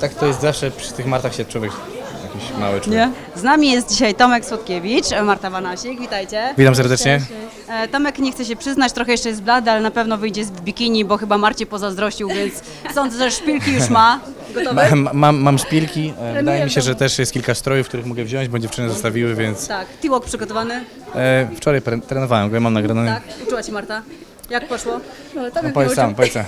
Tak to jest zawsze przy tych martach się człowiek jakiś mały człowiek. Nie? Z nami jest dzisiaj Tomek Słodkiewicz, Marta Wanasik, witajcie. Witam serdecznie. E, Tomek nie chce się przyznać, trochę jeszcze jest blady, ale na pewno wyjdzie z bikini, bo chyba Marcie pozazdrościł, więc sądzę, że szpilki już ma. Gotowe? Ma, mam, mam szpilki. E, Wydaje mi się, że też jest kilka strojów, których mogę wziąć, bo dziewczyny zostawiły, więc Tak. T-walk przygotowany? e, wczoraj pre- trenowałem go, mam nagrane. Tak. Uczyła Ci Marta? Jak poszło? No, powiedz sam, powiedz sam.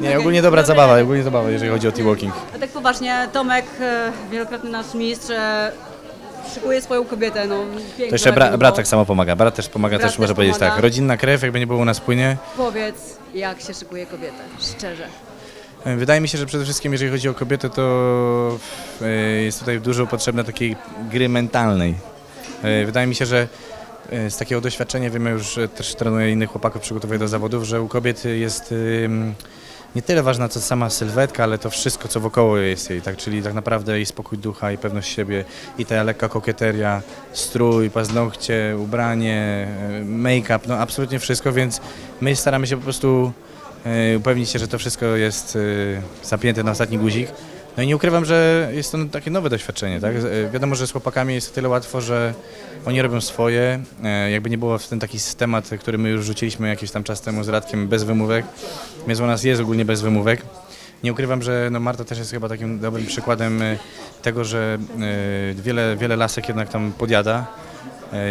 Nie, ogólnie dobra zabawa, ogólnie zabawa, jeżeli chodzi o T-walking. A tak poważnie, Tomek, e, wielokrotny nasz mistrz, e, szykuje swoją kobietę, no pięknie. To jeszcze bra, brat tak samo pomaga, brat też pomaga, Brat też może też powiedzieć pomaga. tak. Rodzinna krew, jakby nie było u nas płynie. Powiedz, jak się szykuje kobietę, szczerze. E, Wydaje mi się, że przede wszystkim jeżeli chodzi o kobietę, to jest tutaj dużo potrzebne takiej gry mentalnej. Wydaje mi się, że z takiego doświadczenia wiemy już, też trenuję innych chłopaków, przygotowuję do zawodów, że u kobiet jest nie tyle ważna co sama sylwetka, ale to wszystko, co wokoło jest jej, tak? czyli tak naprawdę i spokój ducha, i pewność siebie, i ta lekka kokieteria, strój, paznokcie, ubranie, e, make-up, no absolutnie wszystko, więc my staramy się po prostu e, upewnić się, że to wszystko jest e, zapięte na ostatni guzik. No i nie ukrywam, że jest to takie nowe doświadczenie, tak? E, Wiadomo, że z chłopakami jest tyle łatwo, że oni robią swoje. E, Jakby nie było w ten taki temat, który my już rzuciliśmy jakiś tam czas temu z Radkiem bez wymówek, więc u nas jest ogólnie bez wymówek. Nie ukrywam, że no Marta też jest chyba takim dobrym przykładem e, tego, że wiele, wiele lasek jednak tam podjada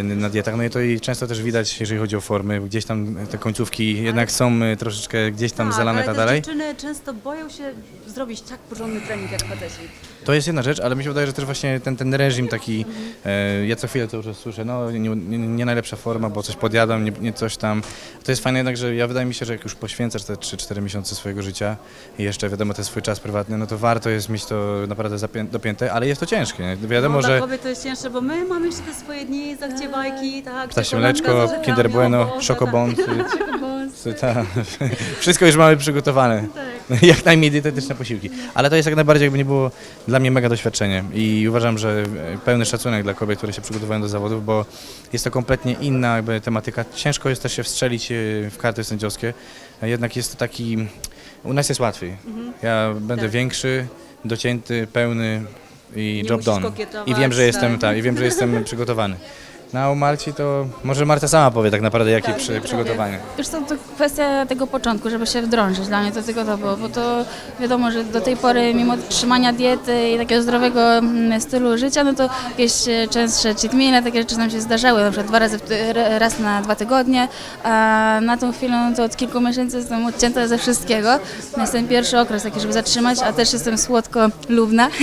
na dietach. No i to i często też widać, jeżeli chodzi o formy, gdzieś tam te końcówki jednak są e, troszeczkę gdzieś tam zalane ale tak też dalej. dziewczyny często boją się zrobić tak porządny trening jak faceci. To jest jedna rzecz, ale mi się wydaje, że też właśnie ten, ten reżim taki, e, ja co chwilę to już słyszę, no nie, nie, nie najlepsza forma, bo coś podjadam, nie, nie coś tam. To jest fajne jednak, że ja wydaje mi się, że jak już poświęcasz te 3-4 miesiące swojego życia i jeszcze wiadomo, ten swój czas prywatny, no to warto jest mieć to naprawdę zapię- dopięte, ale jest to ciężkie. Nie? Wiadomo, no, dla że kobiet to jest cięższe, bo my mamy jeszcze te swoje dni, zachciewajki, tak, ptasie czekoladka, mleczko, zaczekamy, Kinder Bueno, Boże, Szokobond, tak. y, ta, wszystko już mamy przygotowane. Jak najmniej dietetyczne posiłki. Ale to jest jak najbardziej, jakby nie było dla mnie mega doświadczenie i uważam, że e, pełny szacunek dla kobiet, które się przygotowują do zawodów, bo jest to kompletnie inna jakby tematyka. Ciężko jest też się wstrzelić e, w karty sędziowskie, a jednak jest to taki, u nas jest łatwiej. Ja będę Tak. większy, docięty, pełny i Nie job done. I wiem, że jestem, tak. tak, i wiem, że jestem przygotowany. No a u Marci to może Marta sama powie tak naprawdę jakie Tak, przy, nie przygotowanie. Co, to kwestia tego początku, żeby się wdrążyć. Dla mnie to tylko to było, bo to wiadomo, że do tej pory mimo trzymania diety i takiego zdrowego mm, stylu życia, no to jakieś e, częstsze cheat meale, takie rzeczy nam się zdarzały, na przykład dwa razy, raz na dwa tygodnie, a na tą chwilę no to od kilku miesięcy jestem odcięta ze wszystkiego. Jest ten pierwszy okres taki, żeby zatrzymać, a też jestem słodko lubna.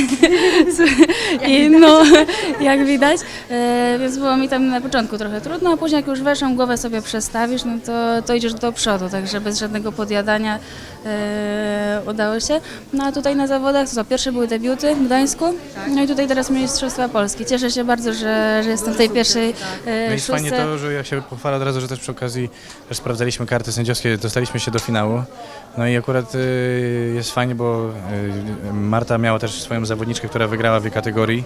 I no, jak widać, e, więc było mi tam na początku trochę trudno, a później jak już weszłam, głowę sobie przestawisz, no to, to idziesz do przodu, także bez żadnego podjadania e, udało się. No a tutaj na zawodach, to co, pierwsze były debiuty w Gdańsku, no i tutaj teraz Mistrzostwa Polski. Cieszę się bardzo, że, że jestem w tej pierwszej e, No i fajnie to, że ja się pochwalę od razu, że też przy okazji też sprawdzaliśmy karty sędziowskie, dostaliśmy się do finału. No i akurat y, jest fajnie, bo y, Marta miała też swoją zawodniczkę, która wygrała w jej kategorii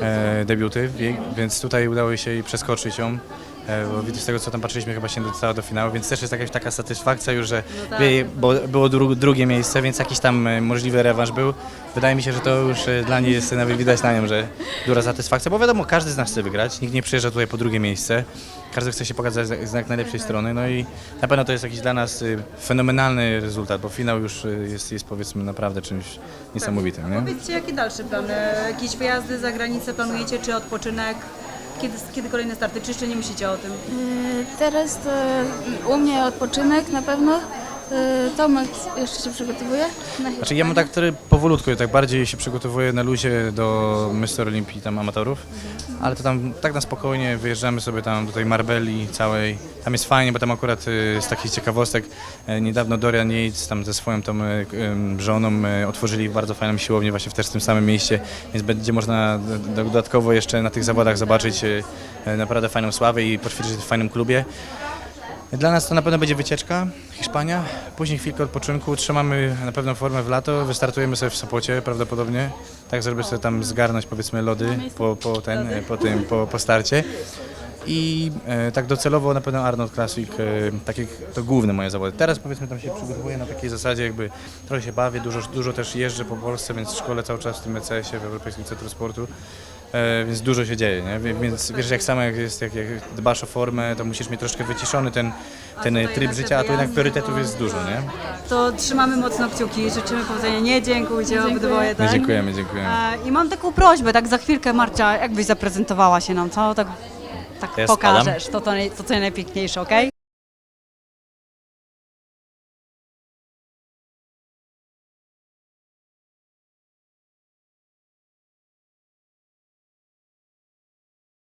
e, debiuty, wie- więc tutaj udało się jej przeskoczyć ją. e, Bo widzę z tego, co tam patrzyliśmy, chyba się dostała do finału, więc też jest jakaś taka satysfakcja już, że tak. wie- bo było dru, drugie miejsce, więc jakiś tam e, możliwy rewanż był. Wydaje mi się, że to już e, dla niej jest nawet widać na nią, że duża satysfakcja, bo wiadomo, każdy z nas chce wygrać, nikt nie przyjeżdża tutaj po drugie miejsce, każdy chce się pokazać z z jak najlepszej strony, no i na pewno to jest jakiś dla nas y, fenomenalny rezultat, bo finał już y, jest, jest powiedzmy naprawdę czymś niesamowitym, nie? Powiedzcie, jakie dalsze plany? Jakieś wyjazdy za granicę planujecie, czy odpoczynek? Kiedy, kiedy kolejne starty, czy jeszcze nie myślicie o tym? E, Teraz to u mnie odpoczynek na pewno. E, Tomek jeszcze się przygotowuje. Na Znaczy ja mam tak trochę powolutku, tak bardziej się przygotowuję na luzie do Mr. Olimpii tam amatorów, ale to tam tak na spokojnie wyjeżdżamy sobie tam do tej Marbeli całej. Tam jest fajnie, bo tam akurat y, z takich ciekawostek e, niedawno Dorian Yates tam ze swoją k- em, żoną e, otworzyli bardzo fajną siłownię właśnie w też w tym samym mieście, więc będzie można d- d- dodatkowo jeszcze na tych zawodach zobaczyć naprawdę fajną sławę i poćwiczyć w fajnym klubie. Dla nas to na pewno będzie wycieczka, Hiszpania, później chwilkę odpoczynku, trzymamy na pewno formę w lato, wystartujemy sobie w Sopocie prawdopodobnie, tak żeby sobie tam zgarnąć powiedzmy lody po, po, ten, po tym, po, po starcie. I e, tak docelowo na pewno Arnold Classic, e, tak jak to główne moje zawody. Teraz powiedzmy tam się przygotowuję na takiej zasadzie, jakby trochę się bawię, dużo, dużo też jeżdżę po Polsce, więc szkole cały czas w tym ECS-ie, w Europejskim Centrum Sportu. E, więc dużo się dzieje, nie? Więc wiesz, jak samo jak jest, jak, jak dbasz o formę, to musisz mieć troszkę wyciszony ten, ten tryb życia, a tu jednak priorytetów jest dużo, nie? To trzymamy mocno kciuki, życzymy powodzenia. Nie dziękujcie obydwoje, tak? dziękujemy, dziękujemy. E, I mam taką prośbę, tak za chwilkę Marcia, jakbyś zaprezentowała się nam, co? Tak, tak Ja pokażesz, to, to, naj- to co najpiękniejsze, okej?